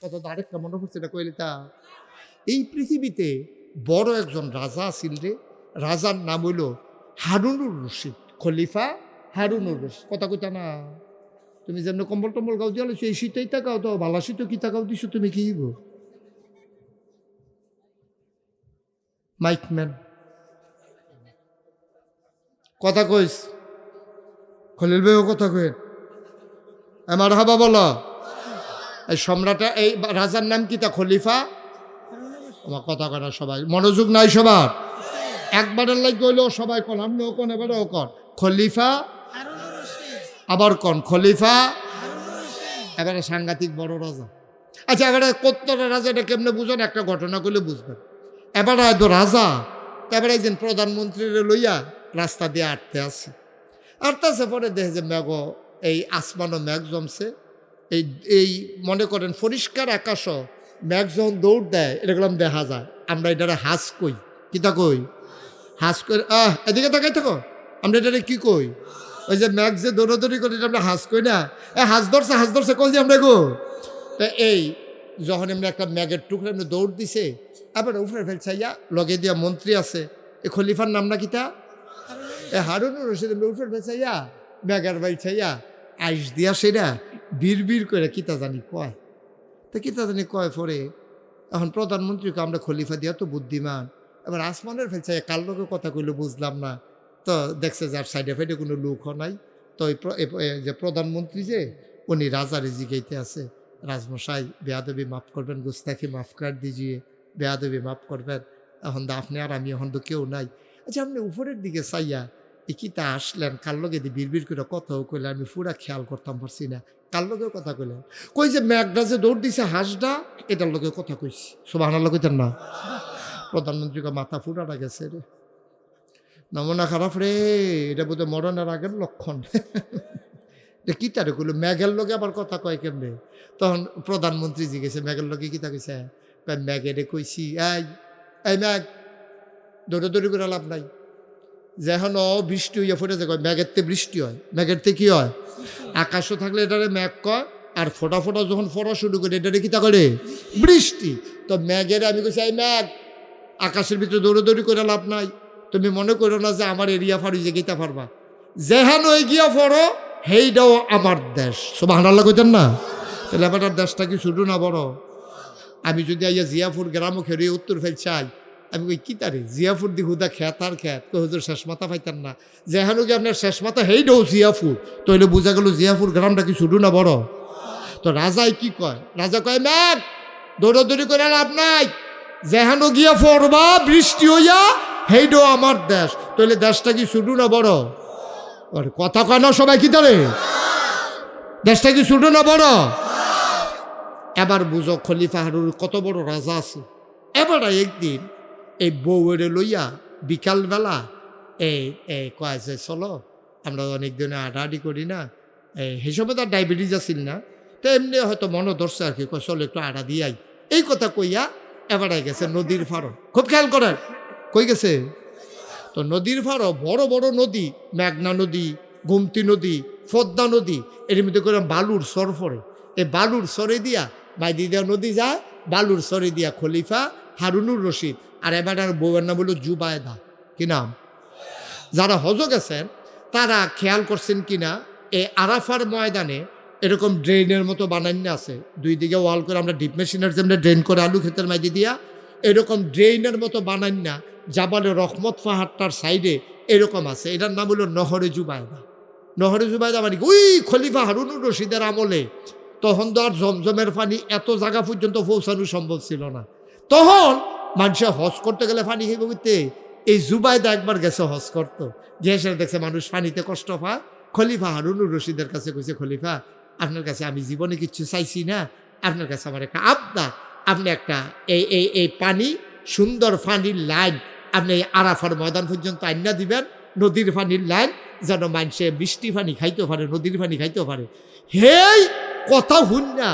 তো আরেকটা মনে পড়ছে এটা কইলে তা। এই পৃথিবীতে বড় একজন রাজা আছিল রে। রাজার নাম হইল হারুনুর রশিদ, খলিফা হারুনুর রশিদ। কথা কইতা না। তুমি যেমন কম্বল টম্বল গাও দিয়া সেই শীতেই তাকাও তো ভালো শীত কি তাকাও দিছো, তুমি কি মাইকম্যান কথা কইস। খলিল ভাইও কথা কই আমার হাবা বলো। এই সম্রাটা এই রাজার নাম কি তা খলিফা? আমার কথা না সবাই। মনোযোগ নাই সবার? একবারের লাগ গইলেও সবাই কন আপনিও কোন, এবারেও কন। খলিফা? আবার কন, খলিফা? এবারে সাংঘাতিক বড় রাজা। আচ্ছা এবারে কত্তরা রাজা, এটা কেমনে বুঝেন? একটা ঘটনা করলে বুঝবেন। এবারে হয়তো রাজা এবারে একদিন প্রধানমন্ত্রীরে লইয়া রাস্তা দিয়ে আটতে আসে আটতে আছে পরে দেখে যে মেঘ, এই আসমানও মেঘ জমছে। এই এই মনে করেন পরিষ্কার আকাশ মেঘ যখন দৌড় দেয় এরকম দেখা যায়। আমরা এটারে হাস কই। কিতা কই? হাস কই, আহ, এদিকে তাকাই থাকো। আমরা এটারে কি কই? ওই যে ম্যাগ যে দৌড়াদৌড়ি করি, এটা আমরা হাস কই না? এ, হাস ধরছে হাস ধরছে, কই যে আমরা গো? তা এই, যখন এমনি একটা ম্যাগের টুকরা এমনি দৌড় দিছে, আবার উপরে ফেলছে, ইয়া, লগে দিয়া মন্ত্রী আছে। এ খলিফার নাম না কিতা এ হারুনুর রশিদ এমনি উপরে ফেলছে, ইয়া, ম্যাগের বাইছে ইয়া, আইস দিয়া সেটা বীর করে কিতা জানি কয়। তা কিতা জানি কয় পরে, এখন প্রধানমন্ত্রীকে আমরা খলিফা দিয়া তো বুদ্ধিমান। এবার আসমানের ফেলছে কার লোকে কথা কইলে বুঝলাম না। তো দেখছে যার সাইডে ফাইডে কোনো লোক নাই। তো যে প্রধানমন্ত্রী যে, উনি রাজারে জিগাইতে আছে। রাজমশাই, বেয়াদবি মাফ করবেন, গুস্তাখি মাফ কর দিজিয়ে, বেয়াদবি মাফ করবেন। এখন তো আপনি আর আমি এখন তো কেউ নাই। আচ্ছা আপনি উপরের দিকে চাইয়া এ কি তা আসলেন, কার লগে দিয়ে বিড়বিড় করে কথাও কইলেন আমি পুরা খেয়াল করতাম, পারছি না। কার লগে কথা কইলেন কই যে ম্যাগডা যে দৌড় দিছে হাঁসডা, এটার লগে কথা কইছি। সুবাহ কইতেন না। প্রধানমন্ত্রীকে মাথা ফুটাটা গেছে রে। নমুনা খারাপ রে, এটা বোধহয় মরণের আগের লক্ষণ। কি তারে কইলো? ম্যাগের লগে আবার কথা কয় কেমনে? তখন প্রধানমন্ত্রী জিজ্ঞেসে ম্যাগের লগে কি তা কইছে ম্যাগেরে কইছি, এই এই ম্যাগ দৌড়াদৌড়ি করে লাভ নাই। যেখন বৃষ্টি হইয়া ফুটে কয় ম্যাগের তে বৃষ্টি হয় ম্যাগের তে কি হয়? আকাশও থাকলে এটারে ম্যাগ কয়, আর ফোটা ফোটা যখন ফোটা শুরু করে, এটারে কি তা করে? বৃষ্টি। তো ম্যাগের আমি কইছি, এই ম্যাগ আকাশের ভিতরে দৌড়াদৌড়ি করে লাভ নাই। তুমি মনে করো না যে আমার এরিয়া ফাড়ি যে গীতা পারবা যেহান ওই গিয়া ফরো হেইটাও আমার দেশ। সব আল্লাহ কইতেন না? তাহলে এবার দেশটা কি শুধু না বড়? আমি যদি আইয়া জিয়াপুর গ্রামও খেয়ে উত্তর ফেল চাই আমি কই, কি তারে? জিয়াপুর দি হুদা খেত আর খেত তো হুজুর, শেষ মাথা পাইতেন না। যেহানো কি আপনার শেষ মাথা হেইটাও জিয়াপুর তাইলে বোঝা গেল জিয়াপুর গ্রামটা কি শুধু না বড়? তো রাজাই কি কয়? রাজা কয় ম্যাক দৌড়াদৌড়ি করে লাভ নাই। যেহানো গিয়া ফরবা বৃষ্টি হইয়া হেইডো আমার দেশ। তাহলে দেশটা কি শুধু না বড়? আরে কথা কয় না সবাই কি ধরে দেশটা কি শুধু না বড়? এবার বুঝো খলিফা হারুর কত বড় রাজা আছে। এবার একদিন এই বউয়ের লইয়া বিকালবেলা এই এই কয় যে চলো আমরা অনেক দিনে আডাআডি করি না এই সেই সময় তার ডায়াবেটিস আছিল না তো এমনি হয়তো মনে ধরছে আর কি কয় চলো একটু আডা দিয়াই এই কথা কইয়া এবারে গেছে নদীর ফারো খুব খেয়াল করেন কই গেছে তো নদীর ফারো বড় বড় নদী মেঘনা নদী গুমতি নদী পদ্মা নদী এর মধ্যে করে বালুর সর ফরে এই বালুর সরে দিয়া বাইদি দেওয়া নদী যায় বালুর সরে দিয়া খলিফা হারুনুর রশিদ আর এবার বউয়ের নাম হলো জুবায়দা। কি নাম? যারা হজ গেছেন তারা খেয়াল করছেন কিনা, এই আরাফার ময়দানে এরকম ড্রেনের মতো বানান্য আছে। দুই দিকে ওয়াল করে আমরা ডিপ মেশিনের যেমন ড্রেন করে আলু ক্ষেতের মাইদি দিয়া এরকম ড্রেনের মতো বানান্না জাবালে রহমত পাহাড়টার সাইডে এরকম আছে। এটার নাম হলো নহরে জুবায়দা। নহরে জুবায়দা মানে ওই খলিফা হারুনুর রশিদের আমলে। তখন তো আর জমজমের পানি এত জায়গা পর্যন্ত পৌঁছানো সম্ভব ছিল না। তখন মানুষে হজ করতে গেলে পানি খেয়ে বুঝতে এই জুবাইদা একবার গেছে হজ করতো। যে এসে দেখছে মানুষ পানিতে কষ্ট পায়। খলিফা হারুনুর রশিদের কাছে কইছে, খলিফা, আপনার কাছে আমি জীবনে কিছু চাইছি না। আপনার কাছে আমার একটা আবদার আপনি একটা এই এই এই পানি, সুন্দর পানির লাইন আপনি এই আরাফার ময়দান পর্যন্ত আইনা দিবেন। নদীর পানির লাইন যেন মানুষে বৃষ্টি পানি খাইতে পারে, নদীর পানি খাইতে পারে। হেই, কথা হুন না।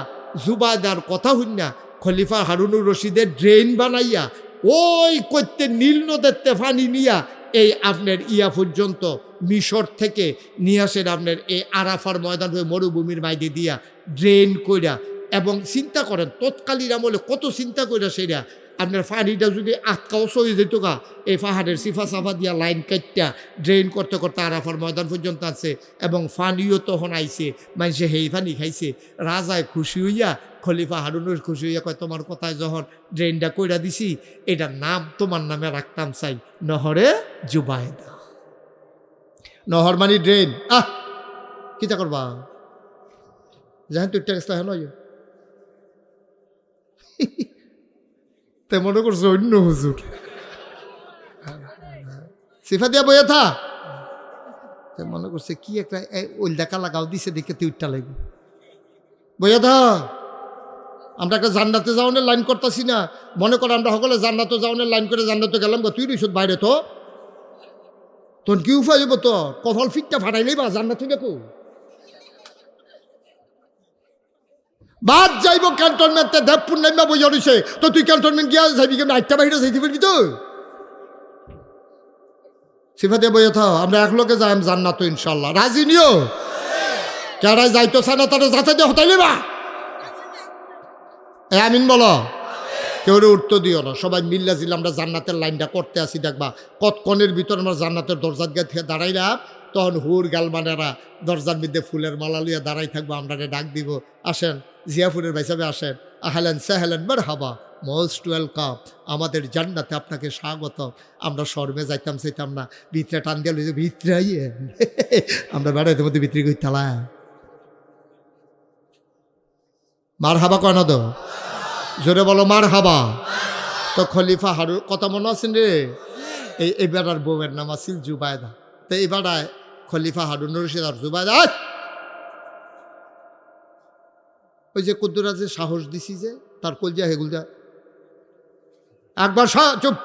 জুবাদার কথা হুন না। খলিফা হারুনুর রশিদের ড্রেন বানাইয়া, ওই করতে নীল নদের পানি নিয়া এই আপনার ইয়া পর্যন্ত মিশর থেকে নিয়ে আসেন আপনার এই আরাফার ময়দান হয়ে মরুভূমির মাইদে দিয়া ড্রেন কইরা। এবং চিন্তা করেন, তৎকালীন আমলে কত চিন্তা করে সেরা। আপনার পানিটা যদি আটকাও সয়ে যেত গা, এই পাহাড়ের সিফা সাফা দিয়া লাইন কাটটা ড্রেন করতে করতে আরাফার ময়দান পর্যন্ত আছে এবং পানিও তখন আইছে, মানুষে হেই পানি খাইছে। রাজায় খুশি হইয়া খলিফা হারুনের খুশি হইয়া কয়, তোমার কথায় যখন ড্রেনটা কইরা দিছি, এটার নাম তোমার নামে রাখতাম চাই, নহরে জুবায়দা। নহর মানি ড্রেন। আহ, কিতা করবা? যাহেন তুই টেক্সটা হেন তে মনে করছ অন্য হুজুর। সিফা দিয়া বইয়া থা। মনে করছে কি একটা ওই দেখা লাগাও দিছে দেখে তুই উঠটা লাগবে। বইয়া থা। আমরা একটা জান্নাতে যাওয়ানের লাইন করতেছি না। মনে করে আমরা সকলে জান্নাতে যাওয়ানের লাইন করে জান্নাতে গেলাম তুই রইস বাইরে তো। তোর কি উপায় হইব তোর কফল ফিটটা ফাটাইলেই বা জান্নাত কো বাদ যাইব ক্যান্টনমেন্টে দেবপুর নাইবা বইয়া রইছে। তো তুই ক্যান্টনমেন্ট গিয়া যাইবি কেমন? আটটা বাহিরে যাইতে পারবি তো? সিফাতে বইয়া থাও, আমরা এক লোকে যাই জান্নাত ইনশাল্লাহ রাজি নিও? কেডাই যাইতো সানা তারা যাতে হতাইলে বা? এ আমিন বলো। কেউ উত্তর দিও না। সবাই মিল্লা জিল আমরা জান্নাতের লাইনটা করতে আসি দেখবা। কতক্ষণের ভিতর আমরা জান্নাতের দরজার গিয়ে থেকে দাঁড়াইলাম, তখন হুর গালমানেরা দরজার মধ্যে ফুলের মালা লইয়া দাঁড়াই থাকব, আমরা ডাক দিব, আসেন। জিয়াপুরের ভাইসাবে আসেন, আহলেন সাহেলেন বার হাবা মোস্ট ওয়েলকাম। আমাদের জান্নাতে আপনাকে স্বাগত। আমরা শর্মে যাইতাম চাইতাম না। ভিতরে টান দিয়ে ভিতরে আমরা বেড়াইতে মধ্যে ভিতরে কই তালা। মার হাবা কয় না তো জোরে বলো মার হাবা তো খলিফা হারুর কথা মনে আছেন রে এই বেড়ার বউয়ের নাম আছিল জুবায়দা তো বেড়ায় খলিফা হারুন রশিদ আর জুবায়দা ওই যে কুদ্দুরাজের সাহস দিছি যে তার কলজা হেগুলজা একবার চুপ!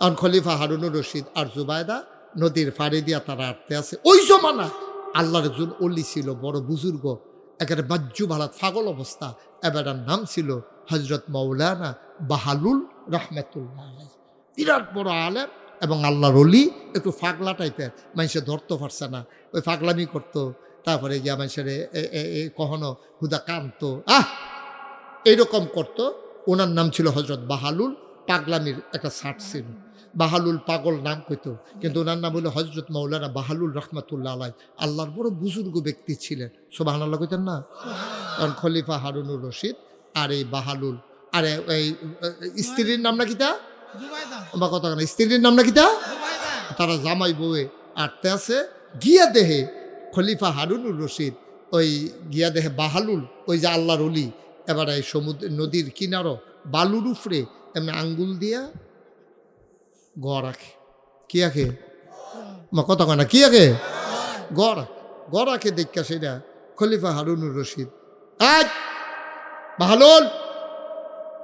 আর খলিফা হারুনুর রশিদ আর জুবায়দা নদীর ফাড়ি দিয়া তারা আটতে আছে। ওই জমানা আল্লাহর একজন অলি ছিল, বড় বুজুর্গ একেবারে বাজ্যু ভালাত ফাগল অবস্থা। এবারের নাম ছিল হজরত মৌলানা বাহালুল রহমতুল্লাহ। বিরাট বড় আলেম এবং আল্লাহর অলি একটু ফাগলা টাইপের, মানুষে ধরতে পারছে না। ওই ফাগলামি করতো, তারপরে গিয়া মানুষের কখনো হুদা কান্ত। আহ! এইরকম করতো। ওনার নাম ছিল হজরত বাহালুল। পাগলামির একটা শার্ট ছিল। বাহালুল পাগল নাম কইত। কিন্তু ওনার নাম হলো হজরত মৌলানা বাহালুল রহমাতুল্লাহ আলাই আল্লাহর বড় বুজুর্গ ব্যক্তি ছিলেন। সোবাহ আল্লাহ কইতেন না? কারণ খলিফা হারুনুর রশিদ আর এই বাহালুল আর এই স্ত্রীর নাম না কিতা বা কথা না স্ত্রীর নাম না কিতা তারা জামাই বউয়ে। আটতে আছে গিয়া দেহে খলিফা হারুনুর রশিদ ওই গিয়া দেহে বাহালুল ওই যে আল্লাহর অলি এবার এই সমুদ্র নদীর কিনারো বালুর উফরে এমনি আঙ্গুল দিয়া গ রাখে কি আঁকে? মা কথা কয় না, কি আঁকে? গ রাখে গ রাখে দেখা সেটা খলিফা হারুনুর রশিদ আজ বাহালুল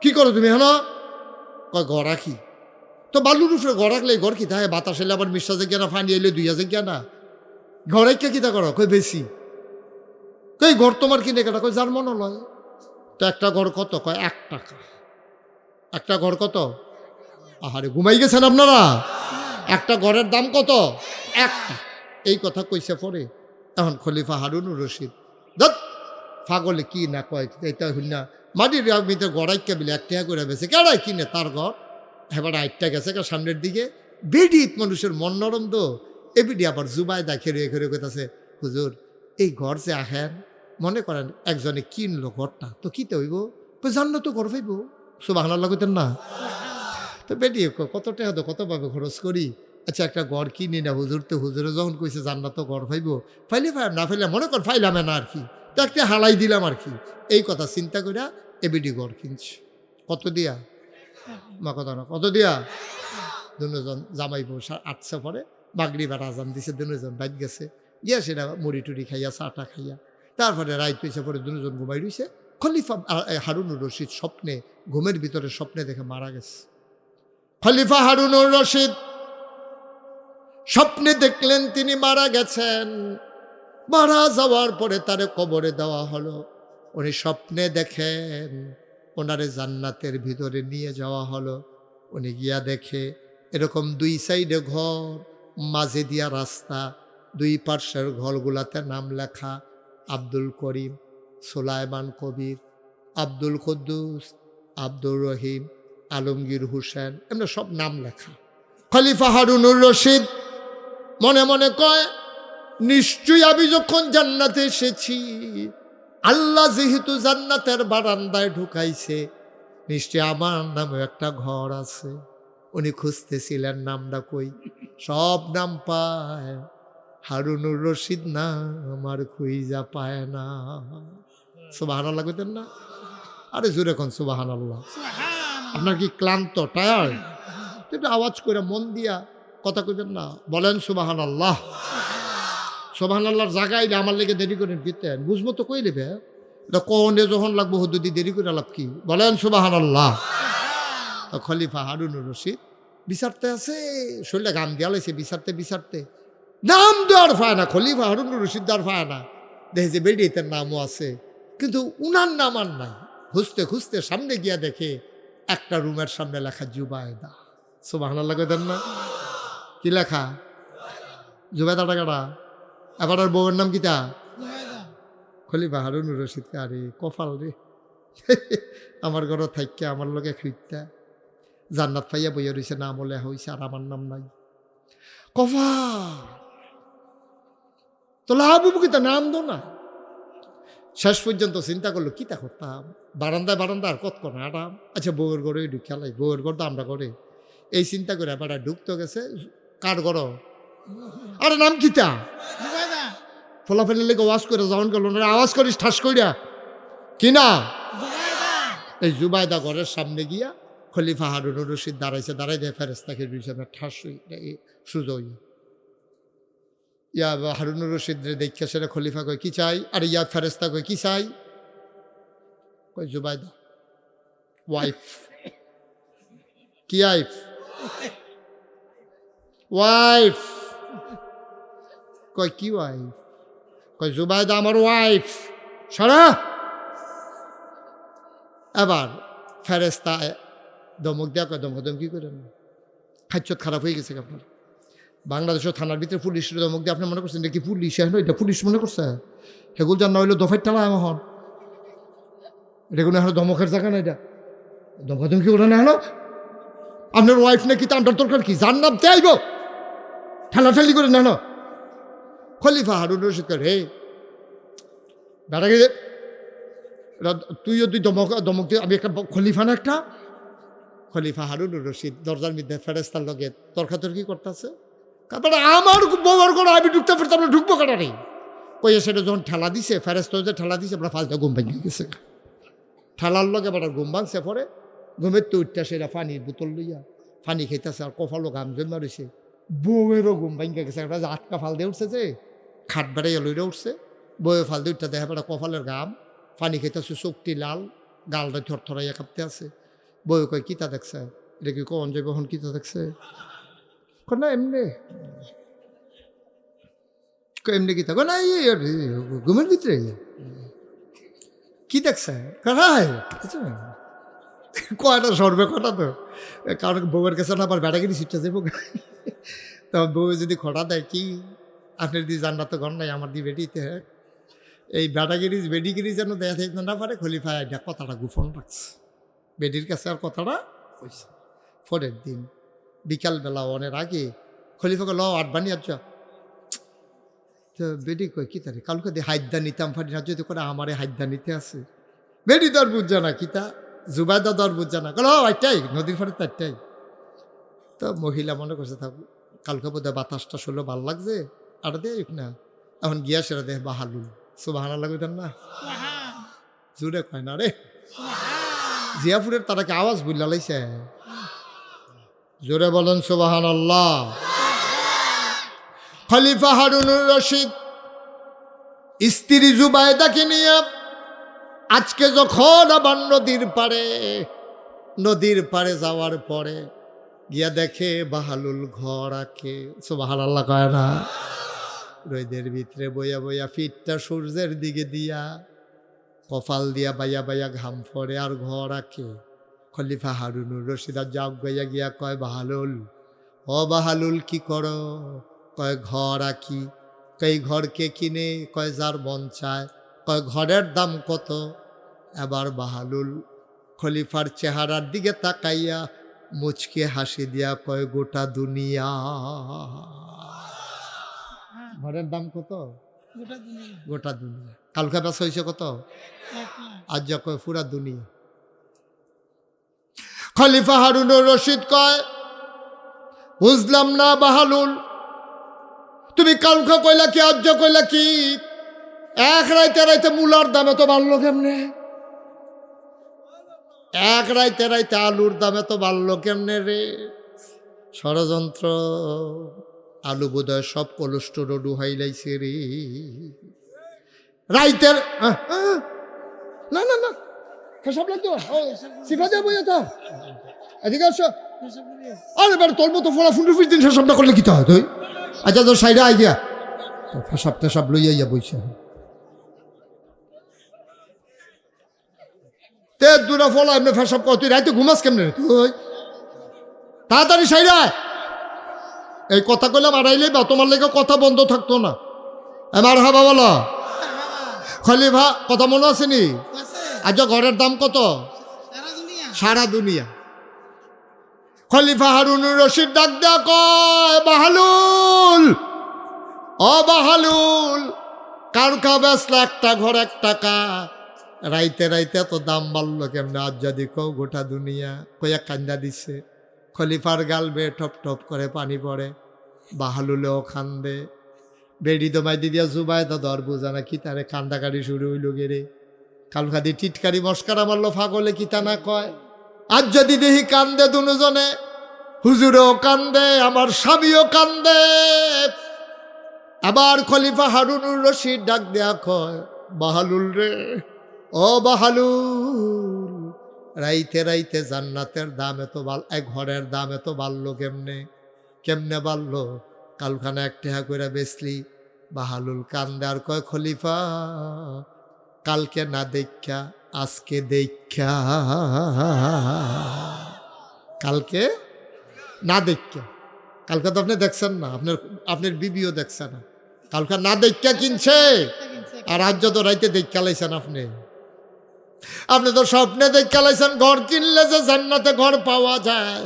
কি করো তুমি হেন? কয় গ রাখি তো বালুর উপরে ঘর রাখলে ঘর কি থাকে বাতাস এলে আবার মিশা যে না, ফানি এলে দুই হাজার না। ঘরে কে কিতা করো কই বেশি কই ঘর তোমার কিনে কেটা কই যার মনে লয় তো একটা ঘর কত? কয় এক টাকা। একটা ঘর কত? আহারে, ঘুমাই গেছেন আপনারা? একটা ঘরের দাম কত? এক টাকা এই কথা কইছে পরে। এখন খলিফা হারুনুর রশিদ। দত ফাগলে কি না কয় এটা না। মাটির আমিতে গড়াইকে বিলে এক টাকা করে বেছে। কেডাই কিনে তার ঘর? এবার আইটটা গেছে সামনের দিকে। বেডিত মানুষের মন নরম তো। এবিডি আবার জুবাই দেখে রে ঘরে কোথাছে হুজুর, এই ঘর যে আহেন, মনে করেন একজনে কিনলো ঘরটা, তো কিতে হইব? জানলো তো ঘর পাইব। সুবাহ লাগতেন না। তো বেটি, কত টাকা তো কত পাবে খরচ করি? আচ্ছা একটা ঘর কিনি না, হুজুর তো, হুজুরে যখন কইছে জান্নাত ঘর পাইব, ফাইলে ফাইম না ফাইলে মনে কর ফাইলামে না আর কি। তো একটা হালাই দিলাম আর কি। এই কথা চিন্তা করিয়া এবিডি ঘর কিনছে। কত দিয়া? মা কথা না, কত দিয়া? দুজন জামাই বউ সা- আটশো পরে বাগড়ি বেড়া আজান দিছে, দুজন বাইক গেছে। গিয়া সেটা মুড়ি টুড়ি খাইয়া চাটা খাইয়া। তারপরে রাইত হয়েছে পরে দুজন ঘুমাই রইছে। খলিফা হারুনুর রশিদ স্বপ্নে, ঘুমের ভিতরে স্বপ্নে দেখে মারা গেছে। খলিফা হারুনুর রশিদ। স্বপ্নে দেখলেন তিনি মারা গেছেন। মারা যাওয়ার পরে তারে কবরে দেওয়া হলো। উনি স্বপ্নে দেখেন, ওনারে জান্নাতের ভিতরে নিয়ে যাওয়া হলো। উনি গিয়া দেখে এরকম দুই সাইডে ঘর, মাঝে দিয়া রাস্তা, দুই পার্শ্বের ঘরগুলাতে নাম লেখা, আব্দুল করিম, সোলাইমান কবির, আব্দুল কুদ্দুস, আব্দুর রহিম আলমগীর হোসেন, এমনি সব নাম লেখা। খলিফা হারুনুর রশিদ মনে মনে কয়, নিশ্চয়ই আমি যখন জান্নাতে এসেছি, আল্লাহ যেহেতু জান্নাতের বারান্দায় ঢুকাইছে নিশ্চয় আমার নামে একটা ঘর আছে। উনি খুঁজতেছিলেন নামটা কই। সব নাম পায়, হারুনুর রশিদ না আমার খুইজা পায় না। সুবাহান আল্লাহ কইতেন না? আরে জোরে কোন সুবাহান আল্লাহ আপনার কি ক্লান্ত টায়ার্ড একটু আওয়াজ করে, মন দিয়া কথা কইবেন না। বলেন সুবাহান আল্লাহ সোবাহান আল্লাহর জায়গায় আমার লেগে দেরি করেন কিতেন বুঝব তো কই এটা কনে যখন লাগবো হদ্দি দেরি করে লাভ কি? বলেন সুবাহান আল্লাহ খলিফা হারুনুর রশিদ বিচারতে আছে, শরীরে গাম দেওয়া লাইছে, বিচারতে বিচারতে। নাম দেওয়ার পায় না, খলিফা হারুনুর রশিদ দেওয়ার পায় না। দেখে যে বেডিতের নামও আছে। কিন্তু উনার নাম আর নাই। খুঁজতে খুঁজতে সামনে গিয়া দেখে একটা রুমের সামনে লেখা জুবায়দা। সুবাহান আল্লাহ কইতেন না? কি লেখা? জুবায়দা টাকাটা? এবার আর বউয়ের নাম কিতা? খলিফা হারুনুর রশিদ আরে, কপাল রে। আমার ঘর থাইকা, আমার লগে খুঁজতা জান্নাত পাইয়া বইয়া রয়েছে নাম বলে হয়েছে আর আমার নাম নাই। কফা তো লাভ কিতা নাম দো না। শেষ পর্যন্ত চিন্তা করল কিতা করতাম? বারান্দায় বারান্দা আর কত কোন আরাম? আচ্ছা বউয়ের ঘরে খেলাই বউয়ের ঘর তো আমরা করে এই চিন্তা করে এবার ঢুকতে গেছে, কার ঘর? আরে, নাম কিতা ফলাফলের লেগে ওয়াজ করে যখন গেল, না, আওয়াজ করিস, ঠাস কইরা। কি না? এই জুবাইদা ঘরের সামনে গিয়া খলিফা হারুনুর রশিদ দাঁড়াইছে দাঁড়াই দেয় ফেরেস্তাকে বিছানা ঠাস সুজো ইয়া হারুনুর রশিদ রে দেখা সেটা খলিফা কয়, কি চাই? আর ইয়া ফেরেস্তা কয়, কি চাই? কয়, জুবাইদা, ওয়াইফ, কি আইফ? ওয়াইফ। কয়, কি ওয়াইফ? কয়, জুবাইদা আমার ওয়াইফ। সারা! এবার ফেরেস্তা দমক দেওয়া কয় দমক দম কি করেন? খাচ্ছত খারাপ হয়ে গেছে আপনার। বাংলাদেশের থানার ভিতরে পুলিশের দমক দিয়ে আপনি মনে করছেন, এটা কি পুলিশ? হ্যাঁ এটা পুলিশ মনে করছে? সেগুলো জানা হইল দফাই টালা এখন এটা কোনো এখন দমকের জায়গা না এটা? দমক দম কি করে না হলো আপনার ওয়াইফ নাকি তার দরকার কি? জান্নাত দেয়াইব ঠেলাঠেলি করে না খলিফা হারুন রশিদ করে হে গেলে তুইও তুই দমক দমক আমি একটা খলিফা না একটা? খলিফা হারুন রশিদ দরজার মধ্যে ফেরেস্তার লগে তর্কাতর্কি করতেছে। তারপরে আমার বউর করে আমি ঢুকতে পারতাম না, ঢুকবো কেন নেই কইয়া সেটা যখন ঠেলা দিছে ফেরেস্তা যে ঠেলা দিছে আমরা ফালটা ঘুম ভেঙে গেছে। ঠেলার লগে আবার ঘুম ভাঙছে পরে, ঘুমের তো উঠতে সেটা পানির বোতল লইয়া, পানি খাইতেছে আর কফালো গাম জমা রয়েছে বউয়েরও ঘুম ভাঙে গেছে, একটা আটকা ফাল দিয়ে উঠছে যে, খাট বেড়াইয়া লইরা উঠছে, বউয়ে ফাল দিয়ে উঠতে দেখা বেড়া কপালের গাম পানি খাইতেছে, চোখটি লাল, গালটা থরথরাইয়া কাঁপতে আছে। বউয়ে কয়, কিতা দেখছে? এটা কি কন যে বহন কিতা দেখছে? না এমনি এমনি কিতা কয় না এই, ঘুমের ভিতরে কি দেখছে কারাই কয়টা সরবে কটা তো কারণ বউয়ের কাছে না আবার বেড়াগিরি সিটটা যাব তখন বউ যদি খটা দেয় কি আপনার দিয়ে জান্নাত তো ঘর নাই আমার দিয়ে বেডিতে এই বেড়াগিরি বেডিগিরি যেন দেয়া থাকতে না পারে খলিফা এটা কথাটা গোপন রাখছে বেডির কাছে আর কথাটা কইছে পরের দিন বিকালবেলা অনেক আগে। খলিফাকে ল আট বানি আচ্ছা তো বেডি কই কি তারি কালকে দিয়ে হাইদা নিতাম ফাটি না যদি করে আমারে হাইদা নিতে আছে। বেডি দর বুঝছে না কিতা? জুবাইদা দর বুঝছে না। কল একটাই নদীর ফাটে তো একটাই তো মহিলা মনে করছে থাক কালকে বোধহয় বাতাসটা শুনলো ভালো লাগছে আর দে না এখন গিয়া সেরা দেখ বাহালুল সুবাহ লাগতেন না? জুড়ে কয় না রে। জিয়াপুরের তারা কি আওয়াজ বুঝলা লাইছে। জোরে বলেন সুবাহান আল্লাহ খলিফা হারুনুর রশিদ, স্ত্রী জুবায়দাকে নিয়ে আজকে যখন আবার নদীর পাড়ে নদীর পাড়ে যাওয়ার পরে গিয়া দেখে বাহালুল ঘর আঁকে। সুবাহান আল্লাহ কয় না। রোদের ভিতরে বইয়া বইয়া ফিটটা সূর্যের দিকে দিয়া কপাল দিয়া বাইয়া বাইয়া ঘাম ফরে আর ঘর আঁকে। খলিফা হারুনুর রশিদা যাক গইয়া গিয়া কয় বাহালুল ও বাহালুল কি কর? কয় ঘর আঁকি কই ঘরকে কিনে? কয় যার মন চায়? কয় ঘরের দাম কত? এবার বাহালুল খলিফার চেহারার দিকে তাকাইয়া মুচকে হাসি দিয়া কয় গোটা দুনিয়া। ঘরের দাম কত? গোটা দুনিয়া। কালকা বেচা হয়েছে কত? আজ যা কয় পুরা দুনিয়া। খলিফা হারুনুর রশিদ কয়, বুঝলাম না বাহালুল। তুমি কালকা কইলা কি আজ যা কইলা কি? এক রাইতে রাইতে মূলার দামে তো বাড়লো কেমনে? এক রাইতে রাইতে আলুর দামে তো বাড়লো কেমনে রে? ষড়যন্ত্র, আলু বোধহয় সব কোলেস্টোরও ডুহাইলাইছে রে। রাইতের না না না। খেসাব লাগতো মতো ফোলা ফুন্ডু ফিস দিন সেসবটা করলে কি হয় তুই আচ্ছা তোর সাইডে আই ফেসাব টেসাব লইয়া ইয়া বইছে তে দুটা ফলা এমনি ফেসাব কর তুই রাইতে ঘুমাস কেমনে তুই তাড়াতাড়ি সাইডে এই কথা কইলাম আড়াইলে বা তোমার লেগে কথা বন্ধ থাকতো না আমার হাবা বলো খলিফা কথা মনে আছে আছে আচ্ছা ঘরের দাম কত? সারা দুনিয়া। খলিফা হারুনুর রশিদ ডাক দেয়া কয়, বাহালুল, ও বাহালুল, কার কা একটা ঘর এক টাকা রাইতে রাইতে তো দাম বাড়লো কেমনে? আজ যদি কও গোটা দুনিয়া, কইয়া কান্দা দিছে। খলিফার গাল বে টপ টপ করে পানি পড়ে। বাহালুলেও খান্দে বেড়ি দমাই দিদিয়া জুবাই তো দর বোঝা না কি তারে কান্দাকারি শুরু হইল গেরে। কালকাদি টিটকারি মস্কারা মারলো ফাগলে কি তা না কয়? আজ যদি দেহি কান্দে দুজনে, হুজুরেও কান্দে, আমার স্বামীও কান্দে। আবার খলিফা হারুনুর রশিদ ডাক দেয়া কয়, বাহালুল রে, ও বাহালুল, রাইতে রাইতে জান্নাতের দাম এত বাল এক ঘরের দাম এত বাড়লো কেমনে? কেমনে বাড়লো? কালখানা এক টেহা করে বেচলি, বাহালুল কান্দে আর কয় খলিফা কালকে না দেখা আজকে দেখা কালকে না দেখা কালকে তো আপনি দেখছেন না, আপনার আপনার বিবিও দেখছে না। কালকে না দেখা কিনছে, আর আজ যত রাইতে দেখা লাইছেন আপনি। আপনি তো স্বপ্নে দেখা লাইছেন, ঘর কিনলে যে জান্নাতে ঘর পাওয়া যায়।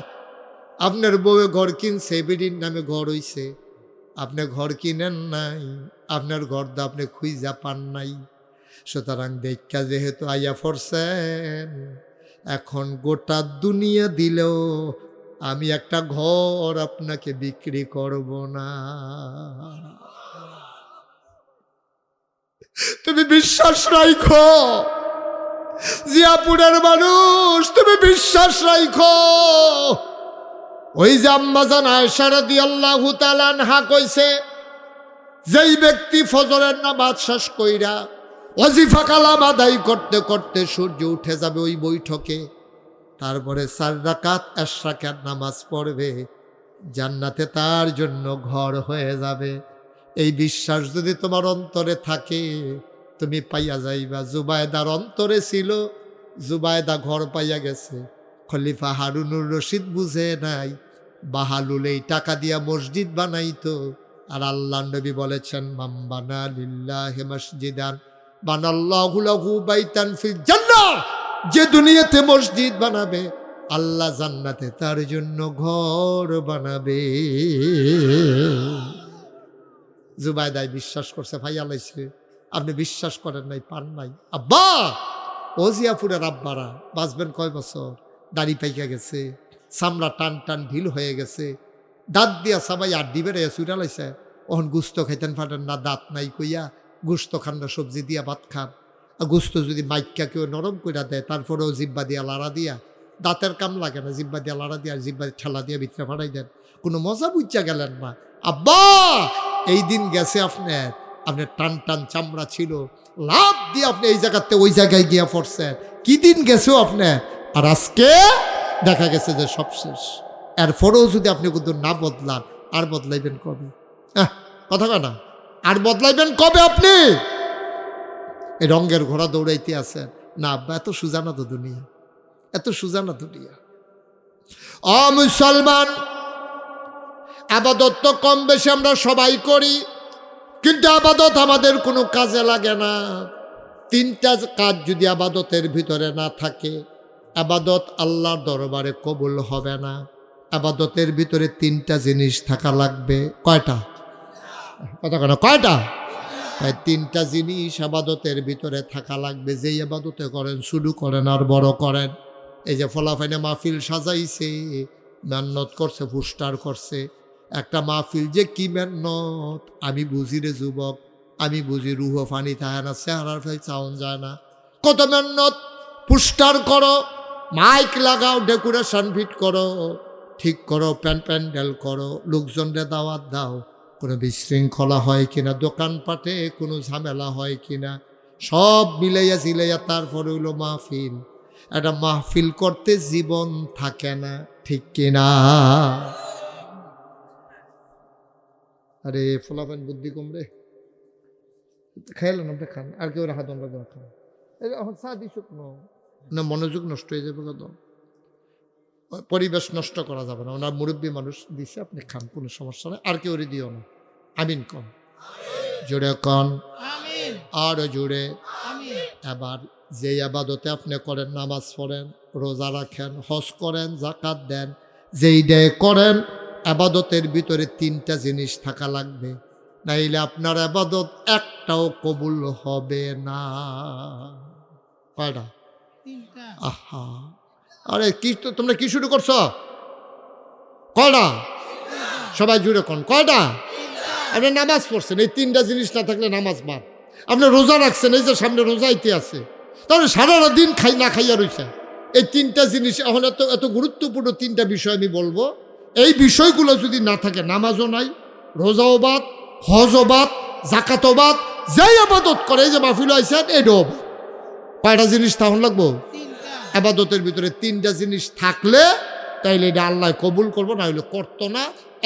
আপনার বউয়ে ঘর কিনছে, বেডির নামে ঘর হইছে। আপনি ঘর কিনেন নাই, আপনার ঘর তো আপনি খুঁজা পান নাই। সুতরাং দেখা যেহেতু আইয়া পড়ছেন, এখন গোটা দুনিয়া দিলেও আমি একটা ঘর আপনাকে বিক্রি করব না। তুমি বিশ্বাস রাখো জিয়াপুরের মানুষ, তুমি বিশ্বাস রাখো ওই যে আম্মাজান আয়সারা দি আল্লাহ হা কইছে, যেই ব্যক্তি ফজরের নামাজ শেষ কইরা অজিফা কালাম আদায় করতে করতে সূর্য উঠে যাবে ওই বৈঠকে। তারপরে চার রাকাত এশরাকাত নামাজ পড়বে। জান্নাতে তার জন্য ঘর হয়ে যাবে। এই বিশ্বাস যদি তোমার অন্তরে থাকে, তুমি পাইয়া যাইবা। জুবায়দার অন্তরে ছিল, জুবায়দা ঘর পাইয়া গেছে। খলিফা হারুনুর রশিদ বুঝে নাই, বাহালুল এই টাকা দিয়া মসজিদ বানাইতো। আর আল্লাহ নবী বলেছেন মাম্বানা লিল্লাহ মসজিদান। যে দুনিয়াতে মসজিদ বানাবে, আল্লাহ জান্নাতে তার জন্য ঘর বানাবে। জুবাইদাই বিশ্বাস করছে ভাই আলাইছে আপনি বিশ্বাস করেন নাই, পান নাই। আব্বা, ও জিয়াপুরের আব্বারা বাঁচবেন কয় বছর? দাড়ি পাইকা গেছে, চামড়া টান টান ঢিল হয়ে গেছে। দাঁত দিয়া সবাই আর ডিবে রে সুইরা লাইছে। ওহন গুস্ত খাইতেন ফাটেন না, দাঁত নাই কইয়া গুস্ত খান না, সবজি দিয়া ভাত খান। গুস্ত যদি মাইকা কেউ নরম কইরা দেয়, তারপরেও জিব্বা দিয়া লাড়া দিয়া, দাঁতের কাম লাগে না জিব্বা দিয়া লাড়া দিয়া জিব্বা ঠেলা দিয়া ভিতরে ফাটাই দেন। কোনো মজা বুঝা গেলেন না। আব্বা, এই দিন গেছে আপনার আপনার টান টান চামড়া ছিল। লাভ দিয়ে আপনি এই জায়গাতে ওই জায়গায় গিয়া পড়ছেন। কি দিন গেছেও আপনার? আর আজকে দেখা গেছে যে সব শেষ। এরপরেও যদি আপনি কিন্তু না বদলান, আর বদলাইবেন কবে? হ্যাঁ কথা না। আর বদলাইবেন কবে আপনি? এই রঙ্গের ঘোড়া দৌড়াইতে আছেন না আব্বা, এত সুজানা তো দুনিয়া। এত সুজানা দুনিয়া। অ, মুসলমান, আবাদত কম বেশি আমরা সবাই করি, কিন্তু আবাদত আমাদের কোনো কাজে লাগে না। তিনটা কাজ যদি আবাদতের ভিতরে না থাকে, আবাদত আল্লাহর দরবারে কবুল হবে না। আবাদতের ভিতরে তিনটা জিনিস থাকা লাগবে। কয়টা? কথা কেন? কয়টা? তাই তিনটা জিনিস আবাদতের ভিতরে থাকা লাগবে। যেই আবাদতে করেন, শুরু করেন আর বড় করেন। এই যে ফলাফাইনে মাহফিল সাজাইছে, মেহনত করছে, পুস্টার করছে। একটা মাহফিল যে কি মেহনত? আমি বুঝি রে যুবক, আমি বুঝি রুহ ফানি থাকে না, চেহারার ফেল চাউন যায় না। কত মেহনত? পুস্টার করো, মাইক লাগাও, ডেকোরেশন ফিট করো, ঠিক করো, প্যান প্যান্ডেল করো, লোকজনরে দাওয়াত দাও। কোনো বিশৃঙ্খলা হয় কিনা দোকানপাটে কোনো ঝামেলা হয় কিনা, সব মিলাইয়া জিলাইয়া তারপরে হইল মাহফিল। একটা মাহফিল করতে জীবন থাকে না, ঠিক কিনা? আরে ফলাফেন বুদ্ধি কম রে। খাইলেন আপনি খান। আর কেউ রাখা দণ্ড খান। এখন না, মনোযোগ নষ্ট হয়ে যাবে কত? পরিবেশ নষ্ট করা যাবে না। ওনার মুরব্বী মানুষ দিছে, আপনি খান, কোনো সমস্যা নেই। আর কেউ দিও না। আমিন কন। জোরে কন। আমিন। আরও জোরে এবার যে আবাদতে আপনি করেন নামাজ পড়েন রোজা রাখেন হজ করেন জাকাত দেন যেই দেয় করেন আবাদতের ভিতরে তিনটা জিনিস থাকা লাগবে। নাইলে আপনার আবাদত একটাও কবুল হবে না। কয়টা? আহা। আরে কি তো তোমরা কি শুরু করছ? কয়টা? সবাই জুড়ে কোন। কয়টা? আপনি নামাজ পড়ছেন এই তিনটা জিনিস না থাকলে নামাজ বাদ। আপনি রোজা রাখছেন এই যে সামনে রোজাইতে আছে। তাহলে সারাটা দিন খাই না খাইয়া রয়েছে এই তিনটা জিনিস এখন এত এত গুরুত্বপূর্ণ তিনটা বিষয় আমি বলব। এই বিষয়গুলো যদি না থাকে নামাজও নাই রোজাও বাদ হজও বাদ জাকাতও বাদ যেই আবাদত করে এই যে মাহফিল আইসেন এটাও। কয়টা জিনিস তখন লাগবো? আবাদতের ভিতরে তিনটা জিনিস থাকলে তাইলে এটা আল্লাহ কবুল করব না হইলে করতো না।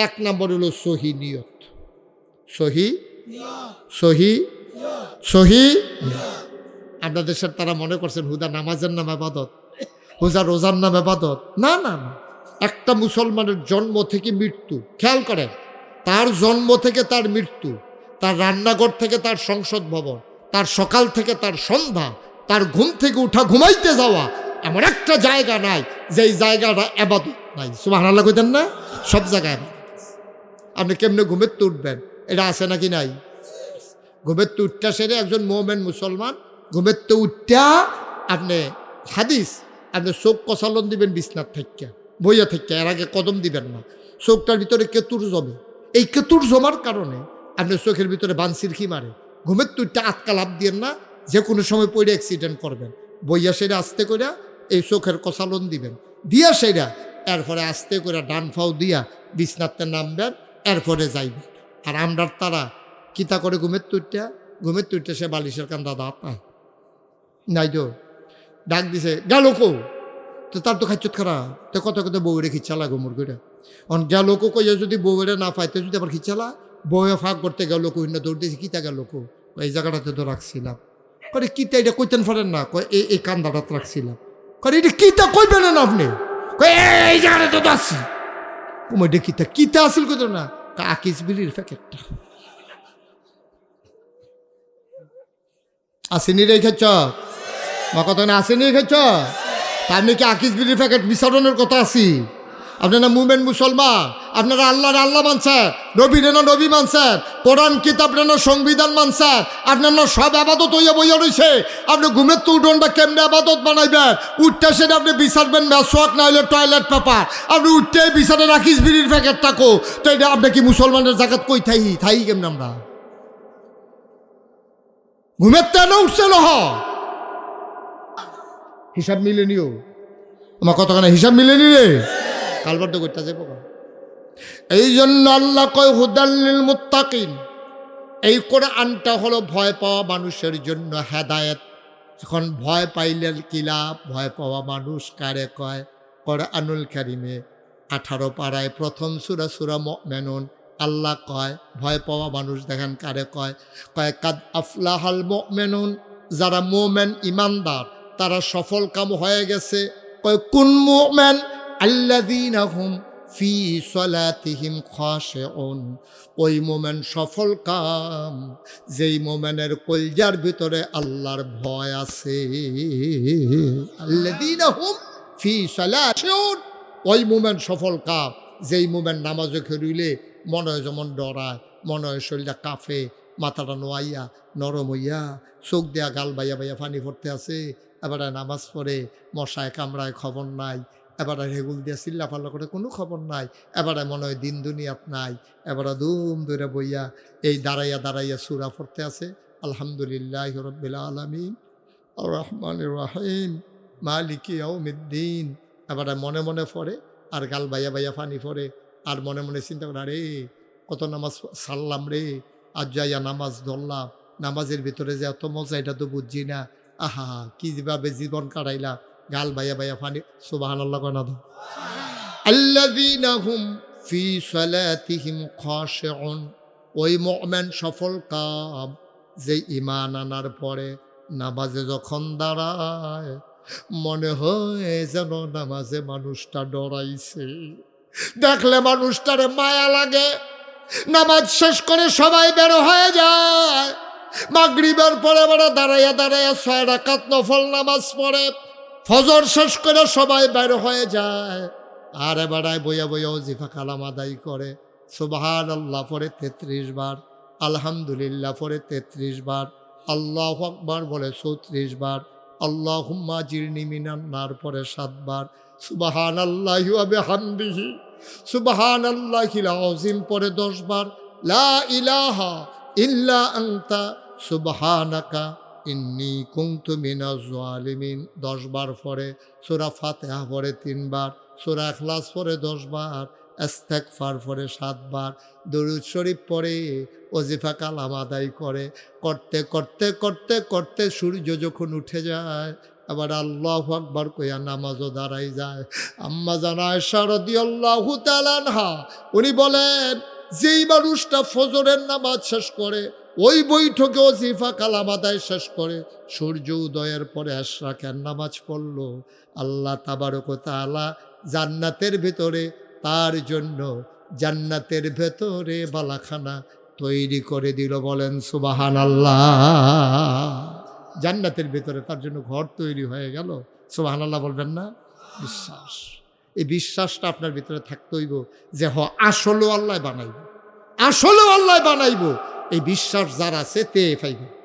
এক নম্বর হলো সহি নিয়ত। সহি? সহি? সহি? আপনাদের দেশের তারা মনে করছেন হুদা নামাজের নাম আবাদত হুজা রোজার নাম আবাদত। না না না। একটা মুসলমানের জন্ম থেকে মৃত্যু, খেয়াল করেন, তার জন্ম থেকে তার মৃত্যু, তার রান্নাঘর থেকে তার সংসদ ভবন, তার সকাল থেকে তার সন্ধ্যা, তার ঘুম থেকে উঠা, ঘুমাইতে যাওয়া, এমন একটা জায়গা নাই যেই জায়গাটা আবাদত নাই। সুমাহ আল্লাহ কইতেন না? সব জায়গায় আপনি কেমনে ঘুমের তো উঠবেন? এটা আছে নাকি নাই? ঘুমের তো উঠটা সেরে একজন মোমেন মুসলমান ঘুমের তো উঠটা আপনি হাদিস, আপনি চোখ কষালন দিবেন বিছনার থেকে বইয়া থেকে এর আগে কদম দিবেন না। চোখটার ভিতরে কেতুর জমে। এই কেতুর জমার কারণে আপনি চোখের ভিতরে বানসির খি মারে? ঘুমের তো উঠটা আটকা লাভ দিয়েন না যে কোনো সময় পড়ে অ্যাক্সিডেন্ট করবেন। বইয়া সেটা আস্তে করে এই চোখের কষালন দিবেন। দিয়া সেরা, এরপরে আস্তে করে ডান ফাও দিয়া বিছনাতে নামবেন, এরপরে যাইবেন। আর আমরার তারা কিতা করে ঘুমের তুইটা ঘুমের তুইটা সে বালিশের কান দাদা নাই নাই তো, ডাক দিছে, গেল কো? তো তার তো খাইচত খারাপ তো কত কত বউরে খিচ্ছালা গোমর করে অন গেল কো কইয়া যদি বউরে না পাইতে যদি আবার খিচ্ছালা বউয়ে ফাঁক করতে গেল কো না দৌড় দিয়েছে কিতা গেল কো? এই জায়গাটাতে তো রাখছিলাম। করে কিতা এটা কইতেন পারেন না? কয় এই এই কান্দাটা রাখছিলাম। করে এটা কিতা কইবেন না আপনি? কয় এই জায়গাটাতে তো আসছি কুমার কিতা কিতা আসিল কইতো না? কয় আকিস বিলির প্যাকেটটা আসেনি রেখেছ বা না আসেনি রেখেছ তা আপনি কি আকিস বিড়ির প্যাকেট বিসর্জনের কথা আছি? আপনারা মুমেন মুসলমান, আপনারা আল্লাহর আল্লাহ মানছেন, নবীর না নবী মানছেন, কোরআন, কিতাব না সংবিধান মানছেন, আপনার সব আবাদত হইয়া বইয়া রয়েছে আপনি ঘুমের তো উঠোনটা কেমনে আবাদত বানাইবেন? উঠতে সেটা আপনি বিচারবেন মেসোয়াক না হইলে টয়লেট পেপার। আপনি উঠতে বিচারে রাখিস বিড়ির প্যাকেট থাকো। তো এটা আপনি কি মুসলমানের জায়গাত কই থাই? থাই কেমনে আমরা? ঘুমের তো তেন উঠছে হ হিসাব মিলে নিও। আমার কতখানে হিসাব মিলে নিলে? কালবার তো করতে যাব এই জন্য আল্লাহ কয় হুদাল্লিল মুত্তাকিন। এই করে আনটা হলো ভয় পাওয়া মানুষের জন্য হেদায়েত। এখন ভয় পাইলে কি লাভ? ভয় পাওয়া মানুষ কারে কয়? করে আনুল কারিমে আঠারো পাড়ায় প্রথম সুরা সুরা মেনুন আল্লাহ কয়, ভয় পাওয়া মানুষ দেখেন কারে কয়? কয়, কাদ আফলাহাল মেনুন যারা মোমেন ইমানদার, তারা সফল কাম হয়ে গেছে। কয়, কোন মোমেন আল্লাদিন হুম ফি সলাতিহিম খাশিউন। ওই মোমেন সফল কাম, যেই মোমেনের কলজার ভিতরে আল্লাহর ভয় আছে। আল্লাযীনা হুম ফি সলাতিহিম ওই মোমেন সফল কাম, যেই মোমেন নামাজে খেরুইলে মনে যেমন ডরায় মনে হয় শরীরটা কাফে মাথাটা নোয়াইয়া, নরম হইয়া, চোখ দেয়া গাল বাইয়া বাইয়া পানি পড়তে আছে, এবারে নামাজ পড়ে, মশায় কামড়ায় খবর নাই এবারে রেগুল দিয়া চিল্লা পাল্লা করে কোনো খবর নাই। এবারে মনে হয় দিন দুনিয়াত নাই। এবারে দুম ধরে বইয়া এই দাঁড়াইয়া দাঁড়াইয়া সুরা পড়তে আছে। আলহামদুলিল্লাহ রব্বিল আলমিন। রহমান রাহিম। মালিক ইয়াউমিদ্দিন। এবারে মনে মনে পড়ে আর গাল বাইয়া বাইয়া পানি পড়ে আর মনে মনে চিন্তা করে, আরে, কত নামাজ সারলাম রে। আজ যাইয়া নামাজ ধরলাম। নামাজের ভিতরে যে এত মজা, এটা তো বুঝছি না। আহা কি যেভাবে জীবন কাটাইলা গাল বাইয়া বাইয়া ফানি। সুবাহ আল্লাহ কয় না তো? আল্লাযীনা হুম ফি সালাতিহিম ওই মুমিন সফল কাম, যে ঈমান আনার পরে নামাজে যখন দাঁড়ায়, মনে হয় যেন নামাজে মানুষটা ডরাইছে। দেখলে মানুষটারে মায়া লাগে। নামাজ শেষ করে সবাই বের হয়ে যায়। মাগরিবের পরে বেড়া দাঁড়াইয়া দাঁড়াইয়া ছয় রাকাত নফল নামাজ পড়ে। ফজর শেষ করে সবাই বের হয়ে যায়। আর এবারায় বইয়া বইয়া জিফা কালাম আদায় করে। সুবাহান আল্লাহ পরে তেত্রিশ বার। আলহামদুলিল্লাহ, পরে তেত্রিশ বার। আল্লাহ আকবার বলে চৌত্রিশ বার। আল্লাহ হুম্মা জিরনি মিনান্নার পরে সাতবার সুবাহান আল্লাহ হামদিহি সুবাহান আল্লাহিল আজিম পরে দশ বার। লা ইলাহা ইল্লা আংতা সুবহানাকা। ইন্নি কুংতু মিনাজ জালিমিন দশ বার পরে সোরা ফাতিহা পরে তিনবার সোরা ইখলাস পরে দশ বার ফার পরে সাতবার দরুদ শরীফ পরে ওজিফা কালাম আদায় করে, করতে করতে করতে করতে সূর্য যখন উঠে যায়, আবার আল্লাহ আকবার কইয়া নামাজও দাঁড়াই যায়। আম্মা জানায় শারদি আল্লাহ তালানহা উনি বলেন, যেই মানুষটা ফজরের নামাজ শেষ করে ওই বৈঠকে ওজিফা কালাম আদায় শেষ করে। সূর্য উদয়ের পরে আশরাকের নামাজ পড়ল। আল্লাহ তাবারক তালা জান্নাতের ভেতরে তার জন্য জান্নাতের ভেতরে বালাখানা তৈরি করে দিল। বলেন সুবাহান আল্লাহ জান্নাতের ভেতরে তার জন্য ঘর তৈরি হয়ে গেল। সুবাহান আল্লাহ বলবেন না? বিশ্বাস। এই বিশ্বাসটা আপনার ভিতরে থাকতে হইব যে, হ, আসলেও আল্লাহ বানাইব। আসলেও আল্লাহ বানাইব। এই বিশ্বাস যার আছে তে পাইবে